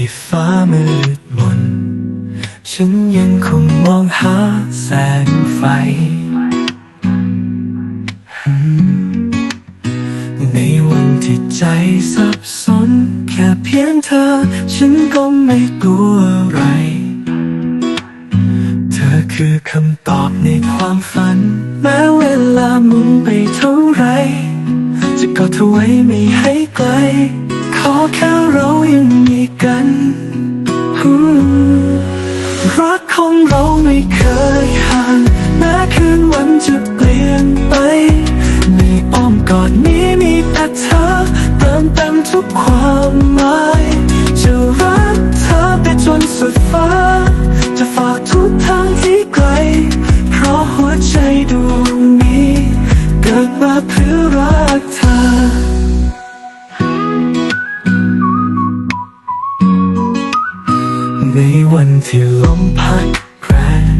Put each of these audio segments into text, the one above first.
ที่ฟ้ามืดมน ฉันยังคงมองหาแสงไฟ ในวันที่ใจสับสน แค่เพียงเธอ ฉันก็ไม่กลัวอะไร เธอคือคำตอบในความฝัน แม้เวลาหมุนไปเท่าไร จะกอดเธอไว้ไม่ให้ไกล ขอแค่เรายังมีกันรักของเราไม่เคยห่างแม้คืนวันจะเปลี่ยนไป ในอ้อมกอดนี้มีแต่เธอเติมเต็มทุกความหมายจะรักเธอไปจนสุดฟ้า จะฝากทุกทางที่ไกล เพราะหัวใจดวงนี้ เกิดมาเพื่อ ในวันที่ลมพัดแรง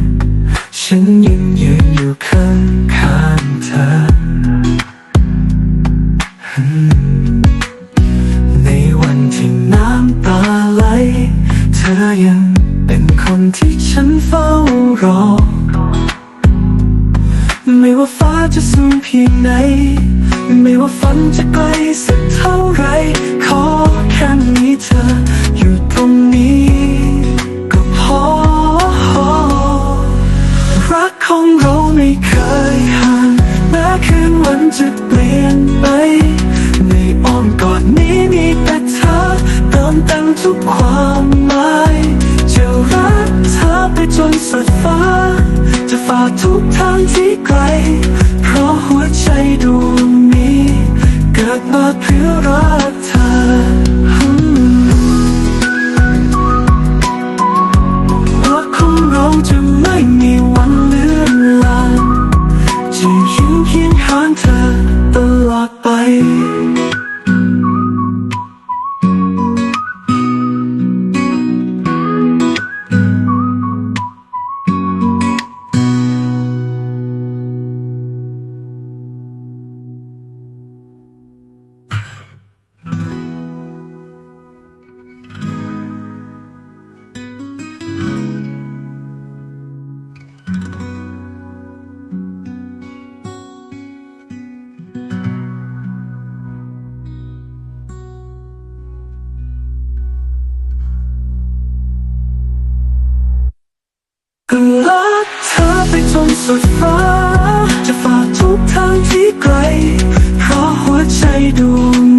ฉันยังยืนอยู่ข้างข้างๆเธอ ในวันที่น้ำตาไหล เธอยังเป็นคนที่ฉันเฝ้ารอ ไม่ว่าฟ้าจะสูงเพียงไหน ไม่ว่าฝันจะไกลสัก กิดม จนสุดฟ้า จะฝากทุกทางที่ไกล เพราะหัวใจดว